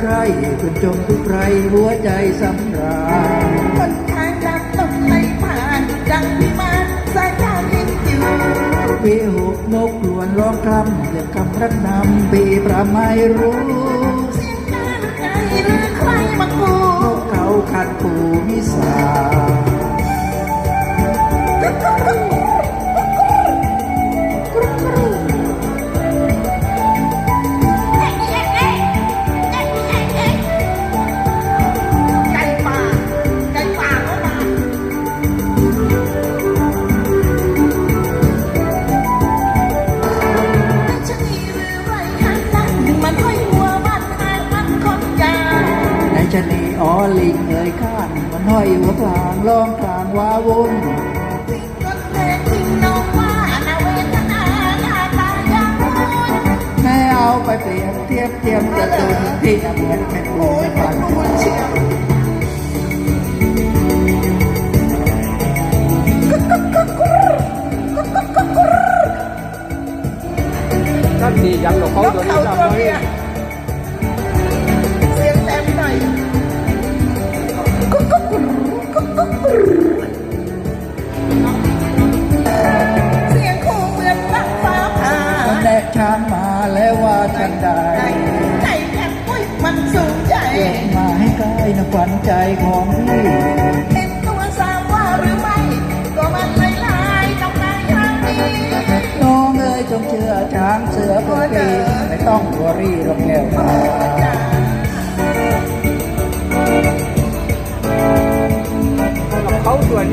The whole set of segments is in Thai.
ใครเพื่นจงทุกใครหัวใจสำราญคนทางดับต้องไหลผ่าน ดังพิมานสายตาวยิ่งอยู่ปีหกนกลวนร้องคำเรียกคำรักนำปีประไม่รู้ อ๋อลิงเอ่ยข้านมันห้อยหัวพลางร้องกลางว้าวุ่นทิ้งต้นแทนทิ้งน้องว่านาเวทนาหน้าตายังมุนแม่เอาไปเปรียบเทียบเทียมจะตุนที่จะเหมือนแผ่นปุ้ยนมัผ่านนมุนเชียวท่นดียังกับเขานกตัวนี้เขาจำไว้ เสียงคู่เหมือนรักฟ้าผ่าแดกช้างมาแล้วว่าฉันได้ใจใจแค่ปุ้ยมันสูงใจเกิดมาให้ใกล้นะขวัญใจของพี่เห็นตัวสาวว่าหรือไม่ ก็มันไลายลายต้องนายทางนี้น้องเอ้ยจงเชื่อช้างเสือเป็นปีไม่ต้องวรี่หรอกแก้วตา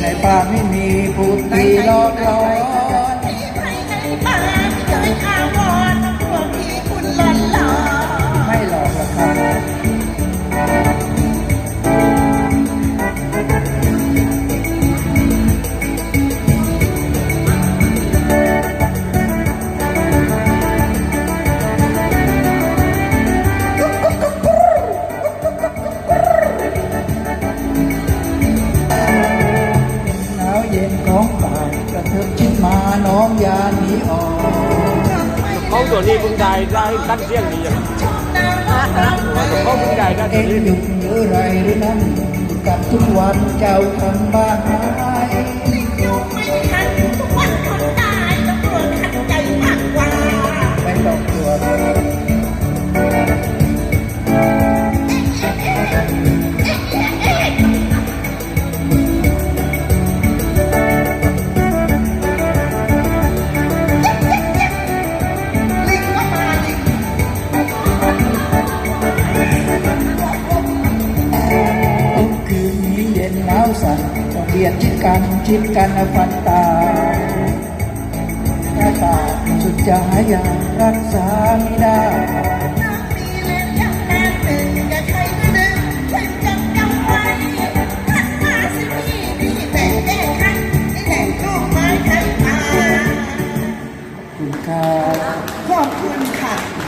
ในป่าไม่มีผู้ตีหลอกเรา ตัวนี้มึงได้ได้ตั้นเที่ยงดีอย่างชอบนางร้องได้ได้เองนี้หยุดเมื่อไรหรือนั้นกับทุกวันเจ้าทำบ้าน เย็นหนาวสั่นต้องเบียดชิดกันชิดกันฟันตาหน้าตาสุดจะหายารักษาไม่ได้